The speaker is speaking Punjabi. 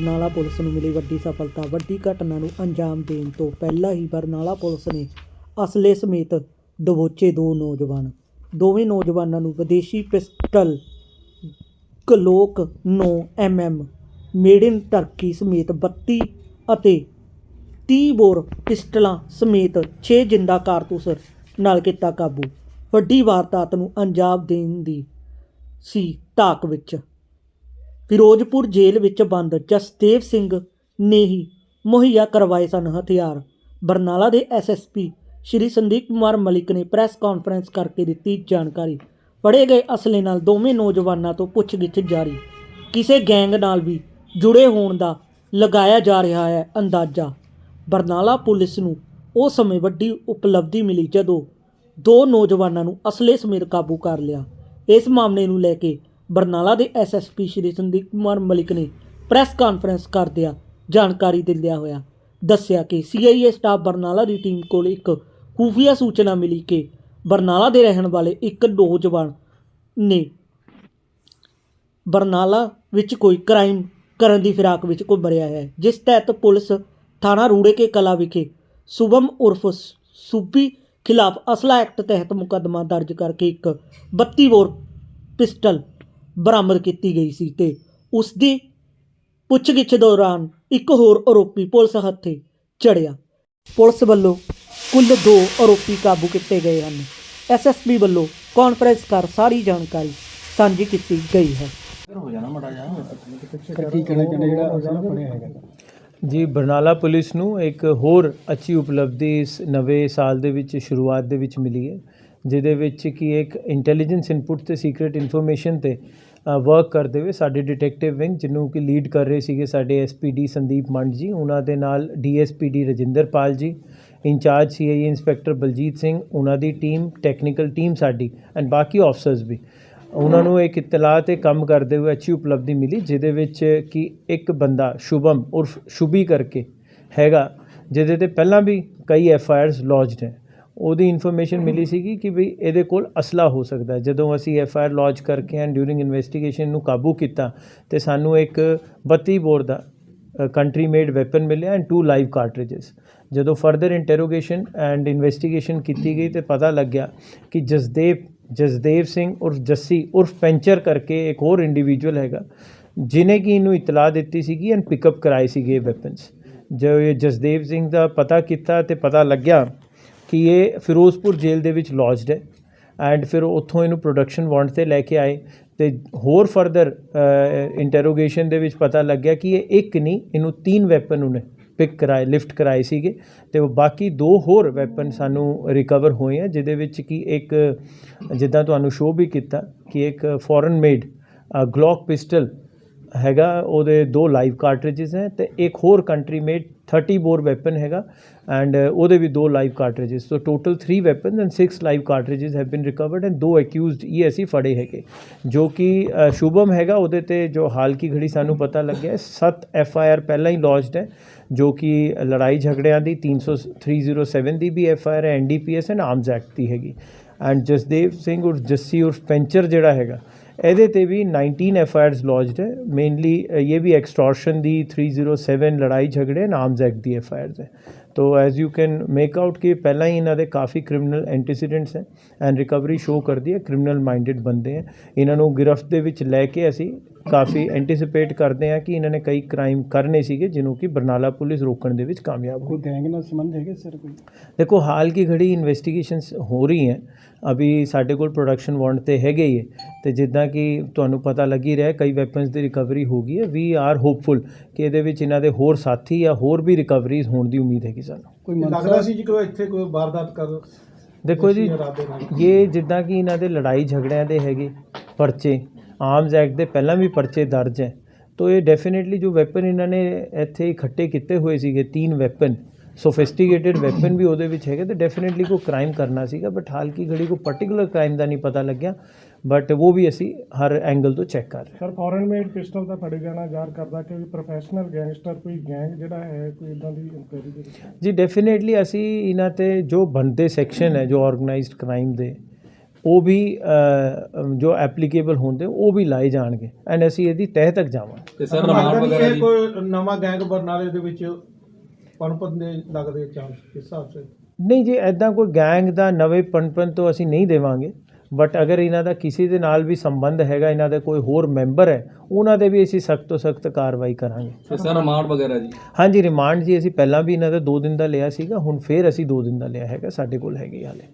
ਬਰਨਾਲਾ ਪੁਲਿਸ ਨੂੰ ਮਿਲੀ ਵੱਡੀ ਸਫਲਤਾ। ਵੱਡੀ ਘਟਨਾ ਨੂੰ ਅੰਜਾਮ ਦੇਣ ਤੋਂ ਪਹਿਲਾਂ ਹੀ ਬਰਨਾਲਾ ਪੁਲਿਸ ਨੇ ਅਸਲੇ ਸਮੇਤ ਦਬੋਚੇ ਦੋ ਨੌਜਵਾਨ। ਦੋਵੇਂ ਨੌਜਵਾਨਾਂ ਨੂੰ ਵਿਦੇਸ਼ੀ pistol Glock 9 MM made in Turkey ਸਮੇਤ 32 ਅਤੇ 30 ਬੋਰ ਪਿਸਟਲਾਂ ਸਮੇਤ 6 ਜਿੰਦਾ ਕਾਰਤੂਸ ਨਾਲ ਕੀਤਾ ਕਾਬੂ। ਵੱਡੀ ਵਾਰਦਾਤ ਨੂੰ ਅੰਜਾਮ ਦੇਣ ਦੀ ਸੀ ਤਾਕ ਵਿੱਚ। ਫਿਰੋਜ਼ਪੁਰ ਜੇਲ੍ਹ ਵਿੱਚ ਬੰਦ ਜਸਦੇਵ ਸਿੰਘ ਨੇ ਹੀ ਮੁਹੱਈਆ ਕਰਵਾਏ ਸਨ ਹਥਿਆਰ। ਬਰਨਾਲਾ ਦੇ ਐਸਐਸਪੀ ਸ਼੍ਰੀ ਸੰਦੀਪ ਕੁਮਾਰ ਮਲਿਕ ਨੇ ਪ੍ਰੈਸ ਕਾਨਫਰੰਸ ਕਰਕੇ ਦਿੱਤੀ ਜਾਣਕਾਰੀ। ਫੜੇ ਗਏ ਅਸਲੇ ਨਾਲ ਦੋਵੇਂ ਨੌਜਵਾਨਾਂ ਤੋਂ ਪੁੱਛਗਿੱਛ ਜਾਰੀ। ਕਿਸੇ ਗੈਂਗ ਨਾਲ ਵੀ ਜੁੜੇ ਹੋਣ ਦਾ ਲਗਾਇਆ ਜਾ ਰਿਹਾ ਹੈ ਅੰਦਾਜ਼ਾ। ਬਰਨਾਲਾ ਪੁਲਿਸ ਨੂੰ ਉਹ ਸਮੇਂ ਵੱਡੀ ਉਪਲਬਧੀ ਮਿਲੀ ਜਦੋਂ ਦੋ ਨੌਜਵਾਨਾਂ ਨੂੰ ਅਸਲੇ ਸਮੇਤ ਕਾਬੂ ਕਰ ਲਿਆ। ਇਸ ਮਾਮਲੇ ਨੂੰ ਲੈ ਕੇ ਬਰਨਾਲਾ ਦੇ ਐਸਐਸਪੀ ਸ਼੍ਰੀ ਸੰਦੀਪ ਕੁਮਾਰ ਮਲਿਕ ਨੇ ਪ੍ਰੈਸ ਕਾਨਫਰੰਸ ਕਰਦਿਆਂ ਜਾਣਕਾਰੀ ਦਿੰਦਿਆਂ ਹੋਇਆ ਦੱਸਿਆ ਕਿ ਸੀਆਈਏ ਸਟਾਫ ਬਰਨਾਲਾ ਦੀ ਟੀਮ ਕੋਲ ਇੱਕ ਖੂਫੀਆ ਸੂਚਨਾ ਮਿਲੀ ਕਿ ਬਰਨਾਲਾ ਦੇ ਰਹਿਣ ਵਾਲੇ ਇੱਕ ਨੌਜਵਾਨ ਨੇ ਬਰਨਾਲਾ ਵਿੱਚ ਕੋਈ ਕ੍ਰਾਈਮ ਕਰਨ ਦੀ ਫਿਰਾਕ ਵਿੱਚ ਘੁੰਮ ਰਿਹਾ ਹੈ, ਜਿਸ ਤਹਿਤ ਪੁਲਿਸ ਥਾਣਾ ਰੂੜੇ ਕੇ ਕਲਾ ਵਿਖੇ ਸੁਭਮ ਉਰਫ ਸ- ਸੂਬੀ ਖਿਲਾਫ ਅਸਲਾ ਐਕਟ ਤਹਿਤ ਮੁਕੱਦਮਾ ਦਰਜ ਕਰਕੇ ਇੱਕ 32 ਬੋਰ ਪਿਸਟਲ ਬਰਾਮਦ ਕੀਤੀ ਗਈ ਸੀ ਤੇ ਉਸ ਦੀ ਪੁੱਛਗਿੱਛ ਦੌਰਾਨ ਇੱਕ ਹੋਰ ਆਰੋਪੀ ਪੁਲਿਸ ਹੱਥੇ ਚੜਿਆ। ਪੁਲਿਸ ਵੱਲੋਂ ਕੁੱਲ ਦੋ ਆਰੋਪੀ ਕਾਬੂ ਕੀਤੇ ਗਏ ਹਨ। ਐਸਐਸਪੀ ਵੱਲੋਂ ਕਾਨਫਰੰਸ ਕਰ ਸਾਰੀ ਜਾਣਕਾਰੀ ਸਾਂਝੀ ਕੀਤੀ ਗਈ ਹੈ। ਕੀ ਕਹਿਣਾ ਚਾਹੁੰਦੇ ਜਿਹੜਾ ਅਸਲਾ ਫੜਿਆ ਹੈਗਾ। ਜੀ ਬਰਨਾਲਾ ਪੁਲਿਸ ਨੂੰ ਇੱਕ ਹੋਰ ਅੱਛੀ ਉਪਲਬਧੀ ਇਸ ਨਵੇਂ ਸਾਲ ਦੇ ਵਿੱਚ ਸ਼ੁਰੂਆਤ ਦੇ ਵਿੱਚ ਮਿਲੀ ਹੈ ਜਿਹਦੇ ਵਿੱਚ ਕਿ ਇੱਕ ਇੰਟੈਲੀਜੈਂਸ ਇਨਪੁਟ ਤੇ ਸੀਕ੍ਰੀਟ ਇਨਫੋਰਮੇਸ਼ਨ ਤੇ ਵਰਕ ਕਰਦੇ ਹੋਏ ਸਾਡੇ ਡਿਟੈਕਟਿਵ ਵਿੰਗ ਜਿਹਨੂੰ ਕਿ ਲੀਡ ਕਰ ਰਹੇ ਸੀਗੇ ਸਾਡੇ ਐਸਪੀਡੀ ਸੰਦੀਪ ਮੰਡ ਜੀ, ਉਹਨਾਂ ਦੇ ਨਾਲ DSPD Rajinderpal ji, incharge CIA inspector Baljit Singh, ਉਹਨਾਂ ਦੀ ਟੀਮ ਟੈਕਨੀਕਲ ਟੀਮ ਸਾਡੀ ਐਂਡ ਬਾਕੀ ਆਫਸਰਸ ਵੀ। ਉਹਨਾਂ ਨੂੰ ਇੱਕ ਇਤਲਾਹ ਤੇ ਕੰਮ ਕਰਦੇ ਹੋਏ ਅੱਛੀ ਉਪਲਬਧੀ ਮਿਲੀ, ਜਿਹਦੇ ਵਿੱਚ ਕਿ ਇੱਕ ਬੰਦਾ ਸ਼ੁਭਮ ਉਰਫ ਸ਼ੁਭੀ ਕਰਕੇ ਹੈਗਾ, ਜਿਹਦੇ ਤੇ ਪਹਿਲਾਂ ਵੀ ਕਈ ਐਫ ਆਈ ਆਰਸ ਲੌਜਡ ਹੈ ਉਹਦੀ ਇਨਫੋਰਮੇਸ਼ਨ ਮਿਲੀ ਸੀਗੀ ਕਿ ਵੀ ਇਹਦੇ ਕੋਲ ਅਸਲਾ ਹੋ ਸਕਦਾ ਹੈ। ਜਦੋਂ ਅਸੀਂ ਐਫ ਆਈ ਆਰ ਲੌਜ ਕਰਕੇ ਐਂਡ ਡਿਊਰਿੰਗ ਇਨਵੈਸਟੀਗੇਸ਼ਨ ਨੂੰ ਕਾਬੂ ਕੀਤਾ ਤੇ ਸਾਨੂੰ ਇੱਕ 32 ਬੋਰ ਦਾ ਕੰਟਰੀ ਮੇਡ ਵੈਪਨ ਮਿਲਿਆ ਐਂਡ ਟੂ ਲਾਈਵ ਕਾਰਟ੍ਰਿਜਸ ਜਦੋਂ ਫਰਦਰ ਇੰਟਰੋਗੇਸ਼ਨ ਐਂਡ ਇਨਵੈਸਟੀਗੇਸ਼ਨ ਕੀਤੀ ਗਈ ਤੇ ਪਤਾ ਲੱਗਿਆ ਕਿ ਜਸਦੇਵ ਜਸਦੇਵ ਸਿੰਘ ਉਰਫ ਜੱਸੀ ਉਰਫ ਪੈਂਚਰ ਕਰਕੇ ਇੱਕ ਹੋਰ ਇੰਡੀਵਿਜੂਅਲ ਹੈਗਾ ਜਿਨੇ ਕਿ ਇਹਨੂੰ ਇਤਲਾਹ ਦਿੱਤੀ ਸੀਗੀ ਐਂਡ ਪਿਕਅਪ ਕਰਾਏ ਸੀਗੇ ਵੈਪਨਸ ਜੋ ਇਹ ਜਸਦੇਵ ਸਿੰਘ ਦਾ ਪਤਾ ਕੀਤਾ ਤੇ ਪਤਾ ਲੱਗਿਆ ਕਿ ਇਹ ਫਿਰੋਜ਼ਪੁਰ ਜੇਲ੍ਹ ਦੇ ਵਿੱਚ ਲੌਜਡ ਹੈ ਐਂਡ ਫਿਰ ਉੱਥੋਂ ਇਹਨੂੰ ਪ੍ਰੋਡਕਸ਼ਨ ਵਾਂਟ ਤੇ ਲੈ ਕੇ ਆਏ ਤੇ ਹੋਰ ਫਰਦਰ ਇੰਟਰੋਗੇਸ਼ਨ ਦੇ ਵਿੱਚ ਪਤਾ ਲੱਗਿਆ ਕਿ ਇਹ ਇੱਕ ਨਹੀਂ, ਇਹਨੂੰ ਤਿੰਨ ਵੈਪਨ ਉਹਨੇ ਪਿਕ ਕਰਾਏ ਲਿਫਟ ਕਰਾਏ ਸੀਗੇ ਤੇ ਉਹ ਬਾਕੀ ਦੋ ਹੋਰ ਵੈਪਨ ਸਾਨੂੰ ਰਿਕਵਰ ਹੋਏ ਆ, ਜਿਹਦੇ ਵਿੱਚ ਕਿ ਇੱਕ, ਜਿੱਦਾਂ ਤੁਹਾਨੂੰ ਸ਼ੋਅ ਵੀ ਕੀਤਾ ਕਿ ਇੱਕ ਫੋਰਨ ਮੇਡ ਗਲੌਕ ਪਿਸਟਲ ਹੈਗਾ, ਉਹਦੇ ਦੋ ਲਾਈਵ ਕਾਰਟ੍ਰਿਜਸ ਹੈ ਤੇ ਇੱਕ ਹੋਰ ਕੰਟਰੀ ਮੇਡ 30 ਬੋਰ ਵੈਪਨ ਹੈਗਾ ਐਂਡ ਉਹਦੇ ਵੀ ਦੋ live cartridges so total 3 weapons and 6 live cartridges have been recovered and ਦੋ ਅਕਿਊਜ਼ਡ ਇਹ ਅਸੀਂ ਫੜੇ ਹੈਗੇ, ਜੋ ਕਿ ਸ਼ੁਭਮ ਹੈਗਾ, ਉਹਦੇ ਤੇ ਜੋ ਹਾਲ ਕੀ ਘੜੀ ਸਾਨੂੰ ਪਤਾ ਲੱਗਿਆ 7 ਐਫ ਆਈ ਆਰ ਪਹਿਲਾਂ ਹੀ ਲੌਜਡ ਹੈ, ਜੋ ਕਿ ਲੜਾਈ ਝਗੜਿਆਂ ਦੀ 300 307 ਦੀ ਵੀ ਐਫ ਆਈ ਆਰ ਹੈ ਐਨਡੀਪੀਐਸ ਐਂਡ ਆਰਮਸ ਐਕਟ ਦੀ ਹੈਗੀ ਐਂਡ ਜਸਦੇਵ ਸਿੰਘ ਉਰ ਜੱਸੀ ਉਰ ਪੈਂਚਰ ਜਿਹੜਾ ਹੈਗਾ ਇਹਦੇ ਤੇ ਵੀ 19 ਐਫ ਆਈ ਆਰਸ ਲੌਜਡ ਹੈ। ਮੇਨਲੀ ਇਹ ਵੀ ਐਕਸਟੋਰਸ਼ਨ ਦੀ 307 ਲੜਾਈ ਝਗੜੇ ਨਾਮਸ ਐਕਟ ਦੀ ਐਫ ਆਈ ਆਰਸ ਹੈ। ਤੋ as you can make out ਕਿ ਪਹਿਲਾਂ ਹੀ ਇਹਨਾਂ ਦੇ ਕਾਫੀ ਕ੍ਰਿਮੀਨਲ ਐਂਟੀਸੀਡੈਂਟਸ ਹੈ ਐਂਡ ਰਿਕਵਰੀ ਸ਼ੋ ਕਰਦੀ ਹੈ ਕ੍ਰਿਮੀਨਲ ਮਾਈਂਡਡ ਬੰਦੇ ਹੈ। ਇਹਨਾਂ ਨੂੰ ਗ੍ਰਿਫਤ ਦੇ ਵਿੱਚ ਲੈ ਕੇ ਅਸੀਂ ਕਾਫੀ ਐਂਟੀਸਿਪੇਟ ਕਰਦੇ ਹਾਂ ਕਿ ਇਹਨਾਂ ਨੇ ਕਈ ਕ੍ਰਾਈਮ ਕਰਨੇ ਸੀਗੇ ਜਿਹਨੂੰ ਕਿ ਬਰਨਾਲਾ ਪੁਲਿਸ ਰੋਕਣ ਦੇ ਵਿੱਚ ਕਾਮਯਾਬ ਹੋਈ। ਗੈਂਗ ਨਾਲ ਸੰਬੰਧ ਹੈਗੇ ਸਰ ਕੋਈ? ਦੇਖੋ ਹਾਲ ਕੀ ਘੜੀ ਇਨਵੈਸਟੀਗੇਸ਼ਨਸ ਹੋ ਰਹੀ ਹੈ ਅਭੀ ਸਾਡੇ ਕੋਲ ਪ੍ਰੋਡਕਸ਼ਨ ਵਾਰੰਟ ਤੇ ਹੈਗੇ ਹੀ ਹੈ। ਤੇ ਜਿੱਦਾਂ ਕਿ ਤੁਹਾਨੂੰ ਪਤਾ ਲੱਗ ਰਿਹਾ ਕਈ ਵੈਪਨਸ ਦੀ ਰਿਕਵਰੀ ਹੋ ਗਈ ਹੈ। ਵੀ ਆਰ ਹੋਪਫੁਲ ਕਿ ਇਹਦੇ ਵਿੱਚ ਇਹਨਾਂ ਦੇ ਹੋਰ ਸਾਥੀ ਜਾਂ ਹੋਰ ਵੀ ਰਿਕਵਰੀਜ਼ ਹੋਣ ਦੀ ਉਮੀਦ ਹੈਗੀ ਸਾਨੂੰ। ਕੋਈ ਲੱਗਦਾ ਸੀ ਜੀ ਕੋਈ ਇੱਥੇ ਕੋਈ ਵਾਰਦਾਤ ਕਰ ਦੇਖੋ ਜੀ। ਇਹ ਜਿੱਦਾਂ ਕਿ ਇਹਨਾਂ ਦੇ ਲੜਾਈ ਝਗੜਿਆਂ ਦੇ ਹੈਗੇ ਪਰਚੇ ਆਰਮਸ ਐਕਟ ਦੇ ਪਹਿਲਾਂ ਵੀ ਪਰਚੇ ਦਰਜ ਹੈ। ਤੋ ਇਹ ਡੈਫੀਨਿਟਲੀ ਜੋ ਵੈਪਨ ਇਹਨਾਂ ਨੇ ਇੱਥੇ ਇਕੱਠੇ ਕੀਤੇ ਹੋਏ ਸੀਗੇ ਤਿੰਨ ਵੈਪਨ ਸੋਫਿਸਟੀਕੇਟਿਡ ਵੈਪਨ ਵੀ ਉਹਦੇ ਵਿੱਚ ਹੈਗੇ ਤੇ ਡੈਫੀਨਿਟਲੀ ਕੋਈ ਕ੍ਰਾਈਮ ਕਰਨਾ ਸੀਗਾ ਬਟ ਹਾਲ ਕੀ ਘੜੀ ਕੋਈ ਪਾਰਟਿਕੂਲਰ ਕ੍ਰਾਈਮ ਦਾ ਨਹੀਂ ਪਤਾ ਲੱਗਿਆ ਬਟ ਉਹ ਵੀ ਅਸੀਂ ਹਰ ਐਂਗਲ ਤੋਂ ਚੈੱਕ ਕਰ ਰਹੇ ਹਾਂ। ਸਰ ਫੋਰਨ ਮੇਡ ਪਿਸਟਲ ਦਾ ਫੜੇ ਜਾਣਾ ਜ਼ਾਹਰ ਕਰਦਾ ਕਿ ਪ੍ਰੋਫੈਸ਼ਨਲ ਗੈਂਗਸਟਰ ਕੋਈ ਗੈਂਗ ਜਿਹੜਾ ਹੈ ਕੋਈ ਇਦਾਂ ਦੀ ਇਨਕੁਆਇਰੀ ਦੇ ਵਿੱਚ? ਜੀ ਡੈਫੀਨੇਟਲੀ ਅਸੀਂ ਇਹਨਾਂ ਤੇ ਜੋ ਬਣਦੇ ਸੈਕਸ਼ਨ ਹੈ ਜੋ ਆਰਗੇਨਾਈਜ਼ਡ ਕ੍ਰਾਈਮ ਦੇ ਉਹ ਵੀ ਜੋ ਐਪਲੀਕੇਬਲ ਹੁੰਦੇ ਉਹ ਵੀ ਲਾਏ ਜਾਣਗੇ ਐਂਡ ਅਸੀਂ ਇਹਦੀ ਤਹਿ ਤੱਕ ਜਾਵਾਂਗੇ। ਤੇ ਸਰ ਵਗੈਰਾ ਕੋਈ ਨਵਾਂ ਗੈਂਗ ਬਰਨਾਲੇ ਦੇ ਵਿੱਚ ਪਨਪਨ ਦੇ ਲੱਗਦੇ ਚਾਂਸ ਇਸ ਹਿਸਾਬ ਸੇ ਨਹੀਂ ਜੀ ਐਦਾਂ ਕੋਈ ਗੈਂਗ ਦਾ ਨਵੇਂ ਪਨਪਨ ਤੋਂ ਅਸੀਂ ਨਹੀਂ ਦੇਵਾਂਗੇ। ਬਟ ਅਗਰ ਇਹਨਾਂ ਦਾ ਕਿਸੇ ਦੇ ਨਾਲ ਵੀ ਸੰਬੰਧ ਹੈਗਾ ਇਹਨਾਂ ਦਾ ਕੋਈ ਹੋਰ ਮੈਂਬਰ ਹੈ ਉਹਨਾਂ ਦੇ ਵੀ ਅਸੀਂ ਸਖਤ ਤੋਂ ਸਖਤ ਕਾਰਵਾਈ ਕਰਾਂਗੇ। ਤੇ ਸਰ ਰਿਮਾਂਡ ਵਗੈਰਾ ਜੀ? ਹਾਂਜੀ ਰਿਮਾਂਡ ਜੀ ਅਸੀਂ ਪਹਿਲਾਂ ਵੀ ਇਹਨਾਂ ਦਾ 2 ਦਿਨ ਦਾ ਲਿਆ ਸੀਗਾ ਹੁਣ ਫੇਰ ਅਸੀਂ 2 ਦਿਨ ਦਾ ਲਿਆ ਹੈਗਾ ਸਾਡੇ ਕੋਲ ਹੈਗੀ ਹਾਲੇ।